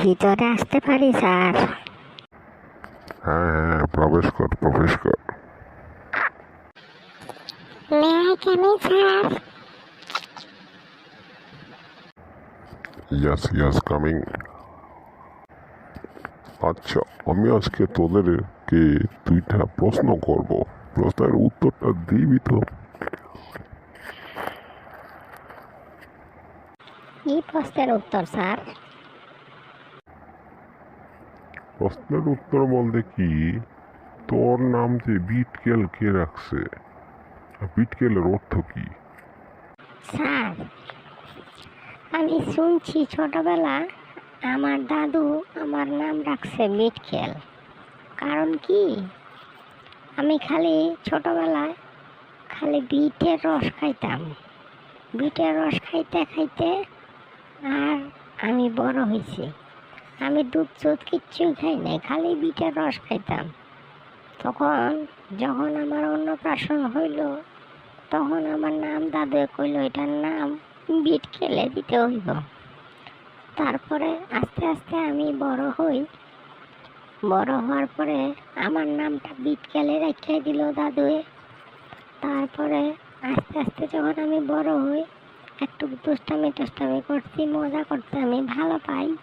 ভিতরে আসতে পারি স্যার? হ্যাঁ হ্যাঁ প্রবেশ কর প্রবেশ কর। স্যার ইয়াস ইয়াস কামিং আচ্ছা আমি আজকে তোদেরকে দুইটা প্রশ্ন করব। প্রশ্নের উত্তরটা দিবি তো কি প্রশ্নের উত্তর স্যার? প্রশ্নের উত্তর বলতে কি? তোর নাম যে বিটকেল কে রাখছে? বিটকেলের অর্থ কি? স্যার, আমি শুনছি ছোটবেলা আমার দাদু আমার নাম রাখছে মিটকেল কারণ কি? আমি খালি ছোটবেলায় খালি বিটের রস খাইতাম। বিটের রস খাইতে খাইতে আর আমি বড় হয়েছি আমি দুধ চুধ কিচ্ছুই খাই নাই, খালি বিটের রস খাইতাম। তখন যখন আমার অন্নপ্রাশন হইল, তখন আমার নাম দাদু কইল, এটার নাম বিট খেলে দিতে হইব। তারপরে আস্তে আস্তে আমি বড় হই। বড় হওয়ার পরে আমার নামটা বিট খেলে রেখে দিল দাদুয়ে। তারপরে আস্তে আস্তে যখন আমি বড় হই, একটু দুষ্টামি টুষ্টামি করছি, মজা করতে আমি ভালো পাই।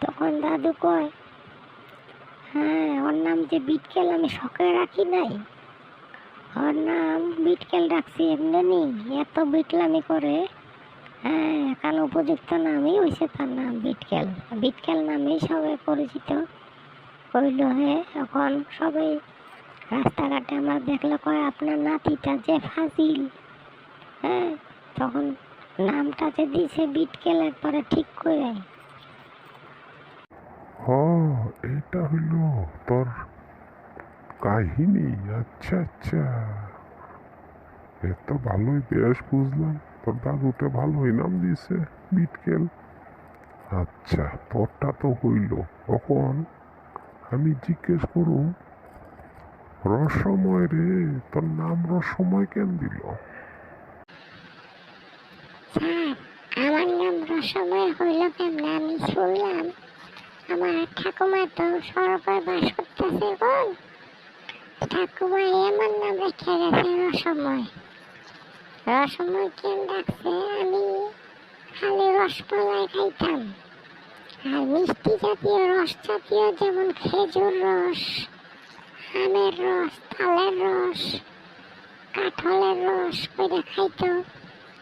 তখন দাদু কয় হ্যাঁ ওর নাম যে বিটকেল আমি শখে রাখি নাই। ওর নাম বিটকেল রাখছি এমনি এত বিটলামি করে হ্যাঁ এখন উপযুক্ত নামই হয়েছে তার নাম বিটকেল। বিটকেল নামেই সবাই পরিচিত। কইল, হে, এখন সবাই রাস্তাঘাটে আমার দেখলে, কয়, আপনার নাতিটা যে ফাজিল। হ্যাঁ তখন নামটা যে দিছে বিটকেল একবারে ঠিক করে এইটা হইল তোর কাহিনী। আচ্ছা আচ্ছা। এ তো ভালোই বেশ বুঝলাম। তোর দাদুটা ভালোই নাম দিয়েছে বিটকেল। আচ্ছা তোরটা তো হইল। তখন আমি জিজ্ঞেস করুম রসময় রে, তোর নাম রসময় কেন দিল? আমার নাম রসময় হইল কেমন আমি শুনলাম। আমার ঠাকুমা তো সরকার বাস করতেছে এখন ঠাকুমা আমার নাম রেখে গেছে রসময়। রসময় কেন ডাকছে? আমি খালি রসমালাই খাইতাম। আর মিষ্টি জাতীয় রস জাতীয় যেমন খেজুর রস, আমের রস, তালের রস, কাঁঠালের রস করে খাইতো।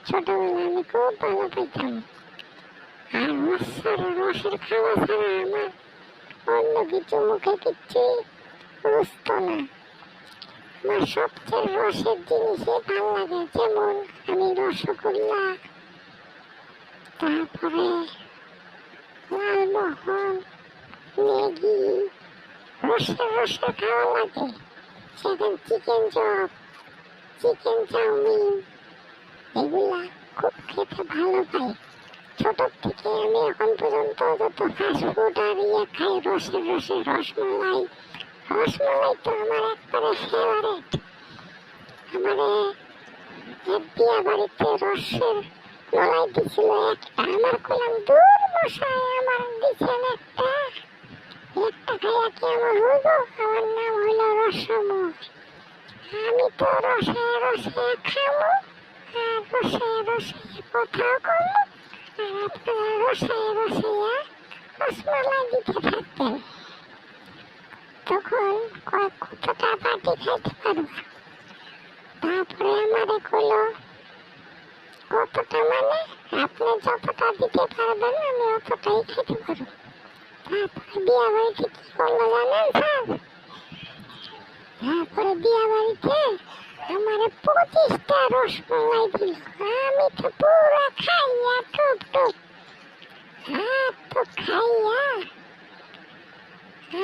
ছোটবেলায় আমি খুব ভালো পাইতাম। আর রস ছাড়া রসের খাওয়া ছাড়া আমার অন্য কিছু মুখে কিচ্ছুই রুচত না। আমার সবচেয়ে রসের জিনিসই ভালো লাগে যেমন আমি রসগোল্লা, তারপরে লালমোহন ম্যাগি, রসের রসের খাওয়া লাগে। সেখানে চিকেন চপ, চিকেন চাউমিন, এগুলা খুব খেতে ভালো পাই ছোট থেকে আমি এখন পর্যন্ত যত ফাস্টফুড আর ইয়ে খাই রসের রসের রসমালাই। রসমালাই তো আমার একবারে ফেভারেট আমারে বিয়া বাড়িতে রসের মলাই দিছিল একটা। আমার কইলাম, দূর মশাই, আমার দিছেন একটা। একটা খাইয়া কি আমার হইব? আমার নাম হইল রসময় আমি তো রসে রসে খাব আর রসে রসে কথাও কমো আপনারা রসে রসে দিতে থাকতেন তখন কয়েক কতটা পাটি খাইতে পারবা তারপরে আমারে কইলো কতটা মানে আপনি যতটা দিতে পারবেন আমি অতটাই খেতে পারব তারপরে বিয়া বাড়িতে কি করল জানেন স্যার তারপরে বিয়া বাড়িতে আমার পঁচিশটা রসমালাই দিল। আমি তো পুরো খাইয়া টুপ টুপ আর তো খাইয়া।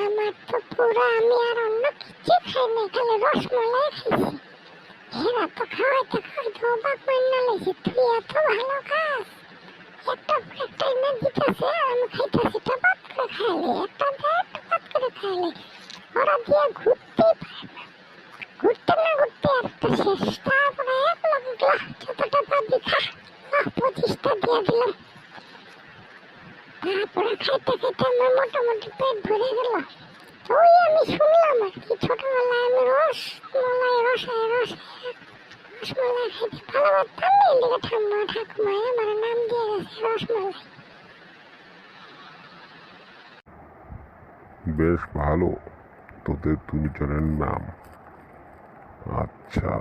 আমার তো পুরো, আমি আর অন্য কিছু খাই না খালি রসমালাই খাইছি। এরা তো খাওয়াইতে খাওয়াইতে অবাক মান্না লেগেছে তুই এত ভালো খাস একটা একটা না দিতেছে, আর আমি খাইতেছি টপাত করে খাইলে, একটা দেয় টপাত করে খাইলে। ওরা দিয়ে ঘুরতেই পারে না ঘুরতে না ঘুরতে একটা শেষ তারপরে এক লোক গ্লাস যতটা পাবি খা আহ, পঁচিশটা দিয়ে দিলাম তারপরে খাইতে খাইতে আমার মোটামুটি পেট ভরে গেল। ওই আমি শুনলাম আর কি, ছোটবেলায় আমি রস মলাই, রসায় রসায় রসমালাই খাইতে ভালো পারতাম না, এদিকে ঠাম্মা ঠাকুমায় আমার নাম দিয়ে গেছে বেশ ভালো, তোদের দুজনের নাম। আচ্ছা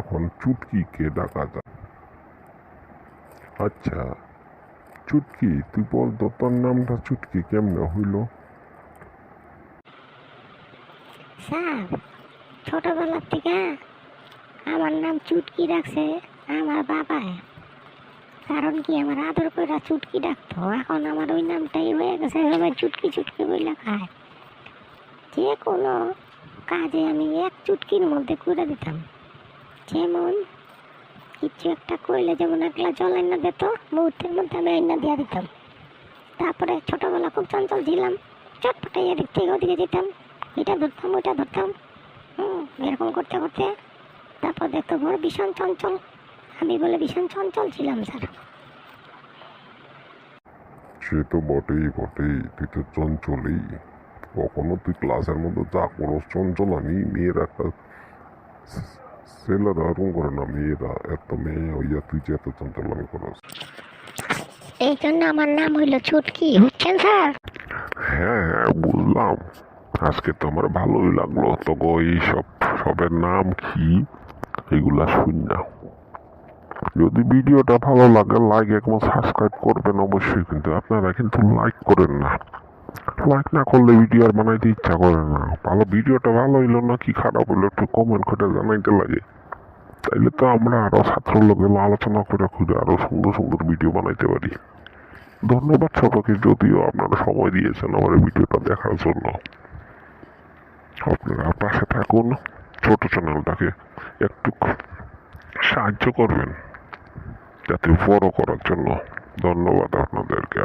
এখন চুটকি কে ডাকা যায়? আচ্ছা। চুটকি? তুই বল তো তোর নামটা চুটকি কেমনে হইল? স্যার, ছোটবেলার থেকে আমার নাম চুটকি রাখছে আমার বাবায়। কারণ কি আমার আদর করে চুটকি ডাকতো? এখন আমার ওই নামটাই হয়ে গেছে সবাই চুটকি চুটকি বইলা খায়। যে কোনো কাজে আমি এক চুটকির মধ্যে করে দিতাম। যেমন কিছু একটা কইলে যেমন একলা জল আইনা দিত, মুহূর্তের মধ্যে আমি আইনা দিয়ে দিতাম। তারপরে ছোটবেলা খুব চঞ্চল ছিলাম, চটপটে এদিক থেকে ওদিকে যেতাম, এটা ধরতাম, ওইটা ধরতাম। হুম, এরকম করতে করতে তারপর দেখতো বড় ভীষণ চঞ্চল। আমি বলে ভীষণ চঞ্চল ছিলাম, স্যার। সে তো বটেই বটেই, তুই তো চঞ্চলই। কখনো তুই ক্লাসের মধ্যে যা করস চঞ্চলামি মেয়েরা একটা ছেলেরা এরকম করে না মেয়েরা এত মেয়ে হইয়া তুই যে এত চঞ্চলামি করস এই জন্য আমার নাম হইল ছুটকি বুঝছেন স্যার হ্যাঁ হ্যাঁ বুঝলাম আজকে তো আমার ভালোই লাগল তো গো এইসব সবের নাম কি এগুলা শুন না যদি ভিডিওটা ভালো লাগে লাইক এবং সাবস্ক্রাইব করবেন অবশ্যই কিন্তু আপনারা কিন্তু লাইক করেন না লাইক না করলে ভিডিও আর বানাইতে ইচ্ছা করে না। ভালো ভিডিওটা ভালো হইল না কি খারাপ হইল একটু কমেন্ট করে জানাইতে লাগে। তাইলে তো আমরা আরও ছাত্র লোকের আলোচনা করে খুঁজে আরও সুন্দর সুন্দর ভিডিও বানাইতে পারি। ধন্যবাদ সবাইকে যদিও আপনারা সময় দিয়েছেন আমার ভিডিওটা দেখার জন্য। আপনারা পাশে থাকুন, ছোট চ্যানেলটাকে একটু সাহায্য করবেন, যাতে বড় করার জন্য ধন্যবাদ আপনাদেরকে।